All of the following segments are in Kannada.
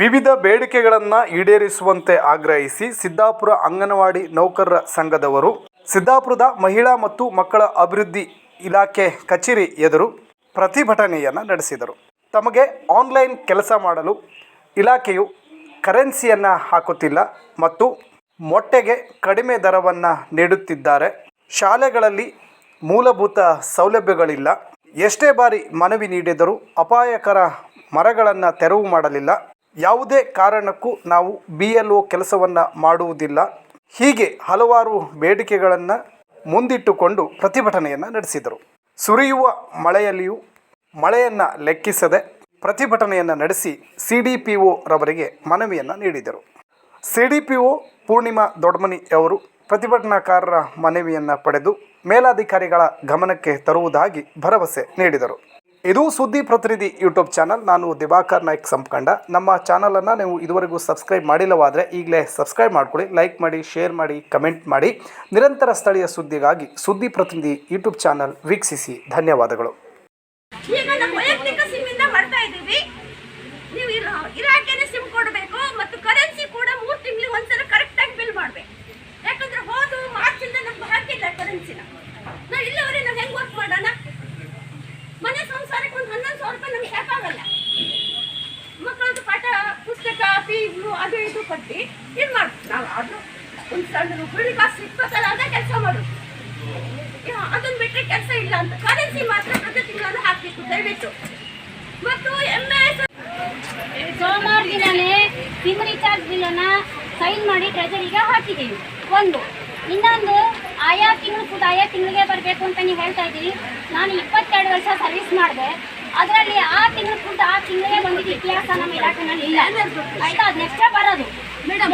ವಿವಿಧ ಬೇಡಿಕೆಗಳನ್ನು ಈಡೇರಿಸುವಂತೆ ಆಗ್ರಹಿಸಿ ಸಿದ್ದಾಪುರ ಅಂಗನವಾಡಿ ನೌಕರರ ಸಂಘದವರು, ಸಿದ್ದಾಪುರದ ಮಹಿಳಾ ಮತ್ತು ಮಕ್ಕಳ ಅಭಿವೃದ್ಧಿ ಇಲಾಖೆ ಕಚೇರಿ ಎದುರು ಪ್ರತಿಭಟನೆಯನ್ನು ನಡೆಸಿದರು. ತಮಗೆ ಆನ್ಲೈನ್ ಕೆಲಸ ಮಾಡಲು ಇಲಾಖೆಯು ಕರೆನ್ಸಿಯನ್ನು ಹಾಕುತ್ತಿಲ್ಲ ಮತ್ತು ಮೊಟ್ಟೆಗೆ ಕಡಿಮೆ ದರವನ್ನು ನೀಡುತ್ತಿದ್ದಾರೆ. ಶಾಲೆಗಳಲ್ಲಿ ಮೂಲಭೂತ ಸೌಲಭ್ಯಗಳಿಲ್ಲ. ಎಷ್ಟೇ ಬಾರಿ ಮನವಿ ನೀಡಿದರೂ ಅಪಾಯಕರ ಮರಗಳನ್ನು ತೆರವು ಮಾಡಲಿಲ್ಲ. ಯಾವುದೇ ಕಾರಣಕ್ಕೂ ನಾವು ಬಿ ಎಲ್ ಒ ಕೆಲಸವನ್ನು ಮಾಡುವುದಿಲ್ಲ. ಹೀಗೆ ಹಲವಾರು ಬೇಡಿಕೆಗಳನ್ನು ಮುಂದಿಟ್ಟುಕೊಂಡು ಪ್ರತಿಭಟನೆಯನ್ನು ನಡೆಸಿದರು. ಸುರಿಯುವ ಮಳೆಯಲ್ಲಿಯೂ ಮಳೆಯನ್ನು ಲೆಕ್ಕಿಸದೆ ಪ್ರತಿಭಟನೆಯನ್ನು ನಡೆಸಿ ಸಿ ಡಿ ಪಿ ಒರವರಿಗೆ ರವರಿಗೆ ಮನವಿಯನ್ನು ನೀಡಿದರು. C D P O Purnima Dodmani ಅವರು ಪ್ರತಿಭಟನಾಕಾರರ ಮನವಿಯನ್ನು ಪಡೆದು ಮೇಲಾಧಿಕಾರಿಗಳ ಗಮನಕ್ಕೆ ತರುವುದಾಗಿ ಭರವಸೆ ನೀಡಿದರು. ಇದು ಸುದ್ದಿ ಪ್ರತಿನಿಧಿ ಯೂಟ್ಯೂಬ್ ಚಾನಲ್. ನಾನು ದಿವಾಕರ್ ನಾಯ್ಕ್ ಸಂಪ್ಕಂಡ. ನಮ್ಮ ಚಾನಲನ್ನು ನೀವು ಇದುವರೆಗೂ ಸಬ್ಸ್ಕ್ರೈಬ್ ಮಾಡಿಲ್ಲವಾದರೆ ಈಗಲೇ ಸಬ್ಸ್ಕ್ರೈಬ್ ಮಾಡ್ಕೊಳ್ಳಿ ಲೈಕ್ ಮಾಡಿ, ಶೇರ್ ಮಾಡಿ, ಕಮೆಂಟ್ ಮಾಡಿ. ನಿರಂತರ ಸ್ಥಳೀಯ ಸುದ್ದಿಗಾಗಿ ಸುದ್ದಿ ಪ್ರತಿನಿಧಿ ಯೂಟ್ಯೂಬ್ ಚಾನಲ್ ವೀಕ್ಷಿಸಿ. ಧನ್ಯವಾದಗಳು ಈಗ ನಮ್ಮ ವೈಯಕ್ತಿಕ ಸಿಮ್ ಇಂದ ಮಾಡ್ತಾ ಇದೀವಿ ನೀವು ಇರ- ಇಲಾಖೆನೇ ಸಿಮ್ ಕೊಡಬೇಕು ಮತ್ತು ಕರೆನ್ಸಿ ಕೂಡ ಮೂರು ತಿಂಗಳಿಗೆ ಒಂದ್ಸಲ ಕರೆಕ್ಟ್ ಆಗಿ ಬಿಲ್ ಮಾಡ್ಬೇಕು ಯಾಕಂದ್ರೆ ಹೋದ ಮಾರ್ಚ್ ಇಂದ ನಮ್ಗೆ ಹಾಕಿಲ್ಲ ಕರೆನ್ಸಿನ ನಾವು ಇಲ್ಲಿವರೆಗೆ ನಾವು ಹೆಂಗ್ ವರ್ಕ್ ಮಾಡೋಣ ಮನೆ ಸಂಸಾರಕ್ಕೆ ಒಂದು ಹನ್ನೊಂದು ಸಾವಿರ ರೂಪಾಯಿ ನಮ್ಗೆ ಸಾಕಾಗಲ್ಲ ಮಕ್ಕಳದ್ದು ಪಾಠ ಪುಸ್ತಕ ಫೀಸು ಅದು ಇದು ಕಟ್ಟಿ ಇದು ಮಾಡ್ತೀವಿ. ನಾವು ಅದು ಒಂದು ಸಣ್ಣ ರೂಪಾಯಿ ಕಾಸು ಇಪ್ಪತ್ತಲ್ಲ ಅಂತ ಕೆಲಸ ಮಾಡೋದು ಅದನ್ನು ಬಿಟ್ಟರೆ ಕೆಲಸ ಇಲ್ಲ ಅಂತ. ಕರೆನ್ಸಿ ಮಾತ್ರ ಪ್ರತಿ ತಿಂಗಳು ಹಾಕಬೇಕು, ದಯವಿಟ್ಟು. ಮತ್ತು ಎಂ ಎಸ್ ಸೋಮವಾರ ದಿನನೇ ಸಿಮ್ ರಿಚಾರ್ಜ್ ಬಿಲ್ಲನ್ನು ಸೈನ್ ಮಾಡಿ ಟ್ರೆಜರಿಗೆ ಹಾಕಿದ್ದೀವಿ ಒಂದು. ಇನ್ನೊಂದು, ಆಯಾ ತಿಂಗಳು ಕೂಡ, ಆಯಾ ತಿಂಗಳಿಗೆ ಬರಬೇಕು ಅಂತ ನೀವು ಹೇಳ್ತಾ ಇದ್ದೀವಿ ನಾನು ಇಪ್ಪತ್ತೆರಡು ವರ್ಷ ಸರ್ವಿಸ್ ಮಾಡಿದೆ. ಅದರಲ್ಲಿ ಆ ತಿಂಗಳು ಫುಡ್ ಆ ತಿಂಗಳೇ ಬಂದಿದ್ದು ಇತಿಹಾಸ ನಮ್ಮ ಇಲಾಖೆನಲ್ಲಿ ಇಲ್ಲ. ಆಯ್ತಾ? ಅದು ನೆಕ್ಸ್ಟೇ ಬರೋದು. ಮೇಡಮ್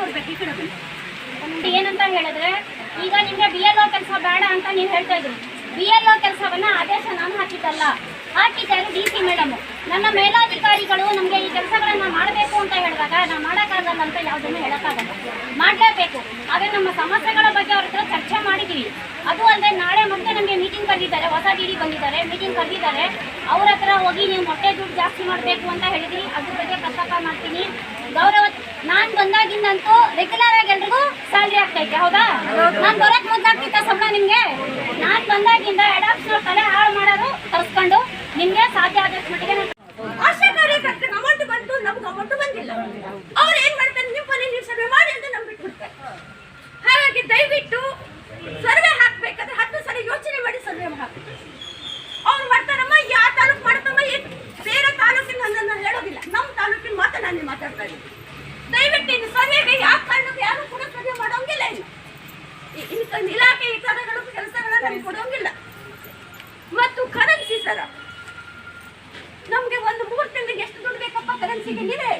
ಬರ್ಬೇಕು ಈ ಕಡೆ ಏನಂತ ಹೇಳಿದ್ರೆ ಈಗ ನಿಮಗೆ ಬಿ ಎಲ್ ಒ ಕೆಲಸ ಬೇಡ ಅಂತ ನೀವು ಹೇಳ್ತಾ ಇದ್ರಿ. ಬಿ ಎಲ್ ಒ ಕೆಲಸವನ್ನ ಆದೇಶ ನಾನು ಹಾಕಿದ್ದಲ್ಲ. ಹಾಕಿದ್ದಾರೆ ಡಿ ಸಿ ಮೇಡಮ್ ನನ್ನ ಮೇಲಾಧಿಕಾರಿಗಳು ನಮಗೆ ಈ ಕೆಲಸಗಳನ್ನ ಮಾಡಬೇಕು ಅಂತ ಹೇಳಿದಾಗ ನಾವು ಮಾಡೋಕ್ಕಾಗಲ್ಲ ಅಂತ ಯಾವುದನ್ನು ಹೇಳೋಕ್ಕಾಗಲ್ಲ. ಮಾಡಲೇಬೇಕು. ಆದರೆ ನಮ್ಮ ಸಮಸ್ಯೆಗಳ ಬಗ್ಗೆ ಅವ್ರ ಹತ್ರ ಚರ್ಚೆ ಮಾಡಿದ್ದೀವಿ ಅದು ಅಲ್ಲದೆ ನಾಳೆ ಮತ್ತೆ ನಮಗೆ ಮೀಟಿಂಗ್ ಕರೆದಿದ್ದಾರೆ, ಹೊಸ ಡಿ ಬಂದಿದ್ದಾರೆ ಮೀಟಿಂಗ್ ಕರೆದಿದ್ದಾರೆ. ಅವ್ರ ಹತ್ರ ಹೋಗಿ ನೀವು ಮೊಟ್ಟೆ ದುಡ್ಡು ಜಾಸ್ತಿ ಮಾಡಬೇಕು ಅಂತ ಹೇಳಿದ್ರಿ. ಅದ್ರ ಬಗ್ಗೆ ಪ್ರಸ್ತಾಪ ಮಾಡ್ತೀನಿ. ಗೌರವ, ನಾನು ಬಂದಾಗಿಂದಂತೂ ರೆಗ್ಯುಲರ್ ಆಗಿ ಎಲ್ರಿಗೂ ಸ್ಯಾಲ್ರಿ ಆಗ್ತೈತೆ ಹೌದಾ? ನಾನು ಬರೋಕ್ ಮೊದ್ಲಾಗ್ತಿತ್ತ ಸಂಬಳ ನಿಮಗೆ? ನಾನು ಬಂದಾಗಿಂದ ಎಡಾಪ್ಸ್ ತಲೆ ಹಾಳು ಮಾಡೋರು ತರಿಸ್ಕೊಂಡು ನಿಮಗೆ ಸಾಧ್ಯ ಆದಷ್ಟು ಮಟ್ಟಿಗೆ ಬಂತು ಅವ್ರು ಏನು ಮಾಡ್ತಾರೆ? ನಿಮ್ಮ ಮನೆ ನೀವು ಮಾಡಿ ಅಂತ ನಮ್ಗೆ ಹಾಗಾಗಿ ದಯವಿಟ್ಟು ಸರ್ವೆ ಹಾಕ್ಬೇಕಾದ್ರೆ ಹತ್ತು ಸಲ ಯೋಚನೆ ಮಾಡಿ ಸರ್ವೆ ಹಾಕಿ ಅವ್ರು ಮಾಡ್ತಾರಮ್ಮ ಯಾವ ತಾಲೂಕು ಮಾಡ್ತಮ್ಮ ಈ ಬೇರೆ ತಾಲೂಕಿನ ನನ್ನ ಹೇಳೋದಿಲ್ಲ ನಮ್ಮ ತಾಲೂಕಿನ ಮಾತ್ರ ನಾನು ಮಾತಾಡ್ತಾ ಇದ್ದೀನಿ ದಯವಿಟ್ಟು ಇನ್ನು ಸರ್ವೆಗೆ ಯಾವ ಕಾರಣಕ್ಕೂ ಯಾರು ಕೂಡ ಸರ್ವೆ ಮಾಡೋಂಗಿಲ್ಲ ಇನ್ನು ಇಲಾಖೆ ಈ ಥರಗಳು ಕೆಲಸಗಳನ್ನ ನಮ್ಗೆ ಕೊಡೋಂಗಿಲ್ಲ. ಮತ್ತು ಕರೆನ್ಸಿ ಸರ. ನಮ್ಗೆ ಒಂದು ಮೂರು ತಿಂಗಳಿಗೆ ಎಷ್ಟು ದುಡ್ಡು ಬೇಕಪ್ಪ ಕರೆನ್ಸಿಗೆ ನೀವೇ?